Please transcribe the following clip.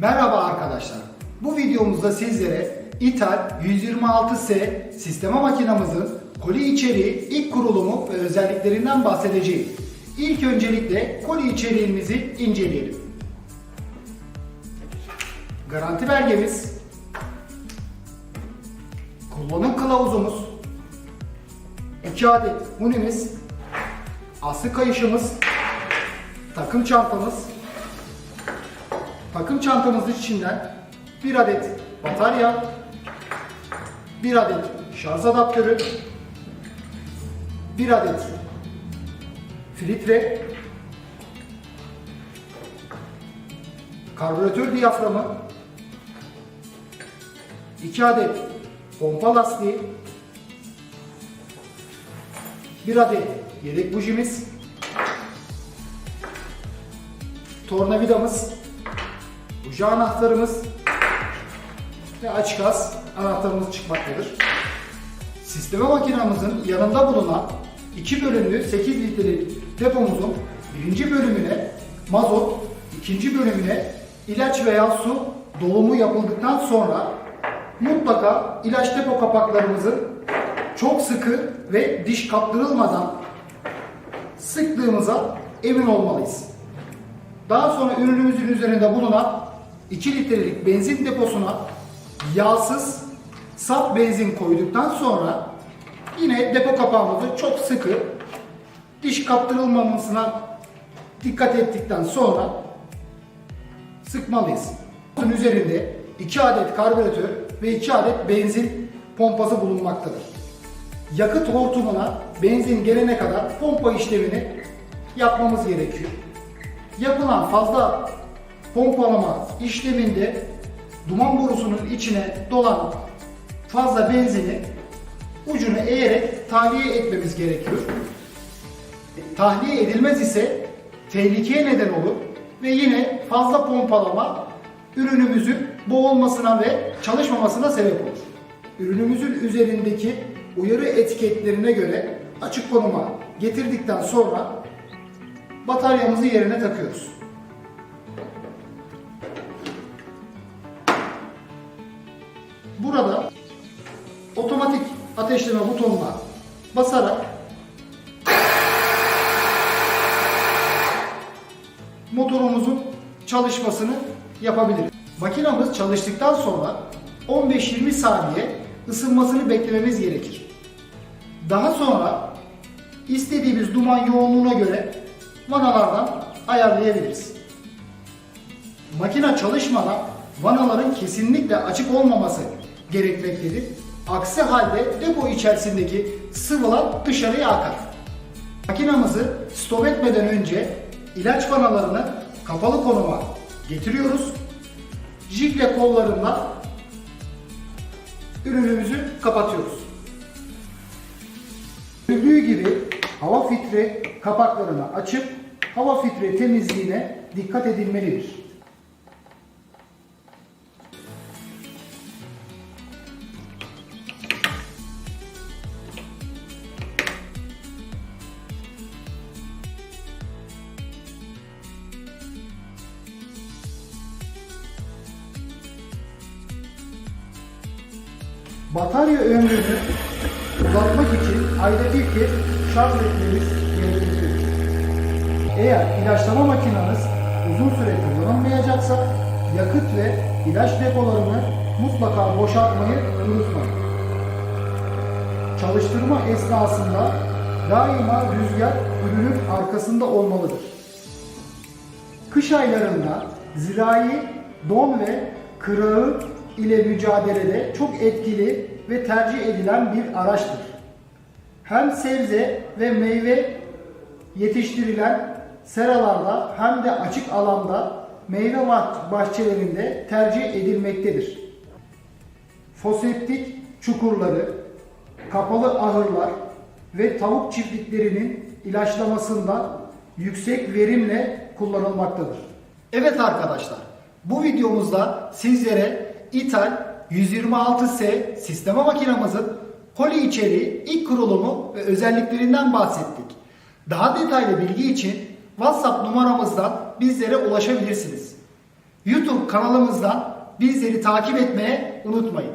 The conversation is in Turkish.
Merhaba arkadaşlar. Bu videomuzda sizlere İthal 126S sisteme makinamızın koli içeriği, ilk kurulumu ve özelliklerinden bahsedeceğim. İlk öncelikle koli içeriğimizi inceleyelim. Garanti belgemiz, kullanım kılavuzumuz, 2 adet hunimiz, aslı kayışımız, takım çantamız, takım çantamız içinden bir adet batarya, bir adet şarj adaptörü, bir adet filtre, karbüratör diyaframı, iki adet pompa lastiği, bir adet yedek bujimiz, tornavidamız, buji anahtarımız ve açık gaz anahtarımız çıkmaktadır. Sisteme makinamızın yanında bulunan 2 bölümlü 8 litrelik depomuzun birinci bölümüne mazot, ikinci bölümüne ilaç veya su dolumu yapıldıktan sonra mutlaka ilaç depo kapaklarımızı çok sıkı ve diş kaptırılmadan sıktığımıza emin olmalıyız. Daha sonra ürünümüzün üzerinde bulunan 2 litrelik benzin deposuna yağsız saf benzin koyduktan sonra yine depo kapağımızı çok sıkı diş kaptırılmamasına dikkat ettikten sonra sıkmalıyız. Bunun üzerinde 2 adet karbüratör ve 2 adet benzin pompası bulunmaktadır. Yakıt hortumuna benzin gelene kadar pompa işlemini yapmamız gerekiyor. Yapılan fazla pompalama işleminde duman borusunun içine dolan fazla benzini ucunu eğerek tahliye etmemiz gerekiyor. Tahliye edilmez ise tehlikeye neden olur ve yine fazla pompalama ürünümüzün boğulmasına ve çalışmamasına sebep olur. Ürünümüzün üzerindeki uyarı etiketlerine göre açık konuma getirdikten sonra bataryamızı yerine takıyoruz. Ateşleme butonuna basarak motorumuzun çalışmasını yapabiliriz. Makinamız çalıştıktan sonra 15-20 saniye ısınmasını beklememiz gerekir. Daha sonra istediğimiz duman yoğunluğuna göre vanalardan ayarlayabiliriz. Makine çalışmadan vanaların kesinlikle açık olmaması gerekmektedir. Aksi halde depo içerisindeki sıvılar dışarıya akar. Makinamızı stop etmeden önce ilaç vanalarını kapalı konuma getiriyoruz. Jikle kollarından ürünümüzü kapatıyoruz. Görüldüğü gibi hava filtre kapaklarını açıp hava filtre temizliğine dikkat edilmelidir. Batarya ömrünü uzatmak için ayda bir kez şarj etmemiz gerekir. Eğer ilaçlama makineniz uzun süre kullanılmayacaksa yakıt ve ilaç depolarını mutlaka boşaltmayı unutmayın. Çalıştırma esnasında daima rüzgar ürünün arkasında olmalıdır. Kış aylarında zirai don ve kırağı ile mücadelede çok etkili ve tercih edilen bir araçtır. Hem sebze ve meyve yetiştirilen seralarda hem de açık alanda meyve bah- bahçelerinde tercih edilmektedir. Foseptik çukurları, kapalı ahırlar ve tavuk çiftliklerinin ilaçlamasında yüksek verimle kullanılmaktadır. Evet arkadaşlar, bu videomuzda sizlere İthal 126S sisteme makinamızın koli içeriği, ilk kurulumu ve özelliklerinden bahsettik. Daha detaylı bilgi için WhatsApp numaramızdan bizlere ulaşabilirsiniz. YouTube kanalımızdan bizleri takip etmeye unutmayın.